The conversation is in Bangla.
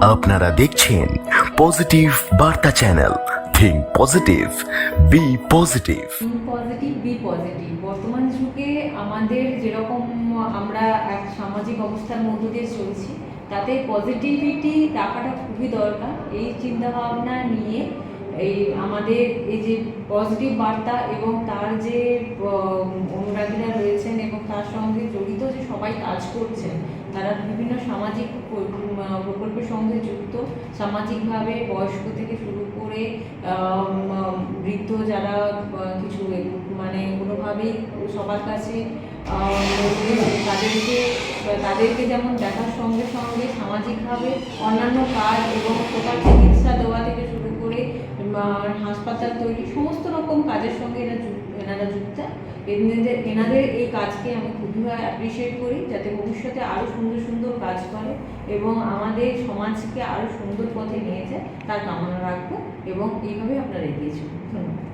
আপনারা দেখছেন পজিটিভ বার্তা channel. Think positive be positive positive be positive বর্তমান যুগে আমাদের যেরকম আমরা এক সামাজিক অবস্থার মধ্য দিয়ে চলছি, তাতে পজিটিভিটি রাখাটা খুবই দরকার। এই চিন্তা ভাবনা নিয়ে এই আমাদের এই যে পজিটিভ বার্তা এবং তার যে অনুরাগীরা রয়েছেন এবং তার সঙ্গে জড়িত যে সবাই কাজ করছেন, তারা বিভিন্ন সামাজিক প্র- আহ, প্রকল্পের সঙ্গে যুক্ত সামাজিকভাবে বয়স্ক থেকে শুরু করে বৃদ্ধ যারা কিছু মানে কোনোভাবেই সবার কাছে তাদেরকে তাদেরকে যেমন দেখার সঙ্গে সঙ্গে সামাজিকভাবে অন্যান্য কাজ এবং প্রকার চিকিৎসা দেওয়া হাসপাতাল তৈরি, সমস্ত রকম কাজের সঙ্গে এরা এনারা যুক্ত। এনাদের এনাদের এই কাজকে আমি খুবইভাবে অ্যাপ্রিসিয়েট করি, যাতে ভবিষ্যতে আরও সুন্দর সুন্দর কাজ করে এবং আমাদের সমাজকে আরও সুন্দর পথে নিয়ে যায়, তার কামনা রাখব এবং এইভাবে আপনারা এগিয়ে চলুন। ধন্যবাদ।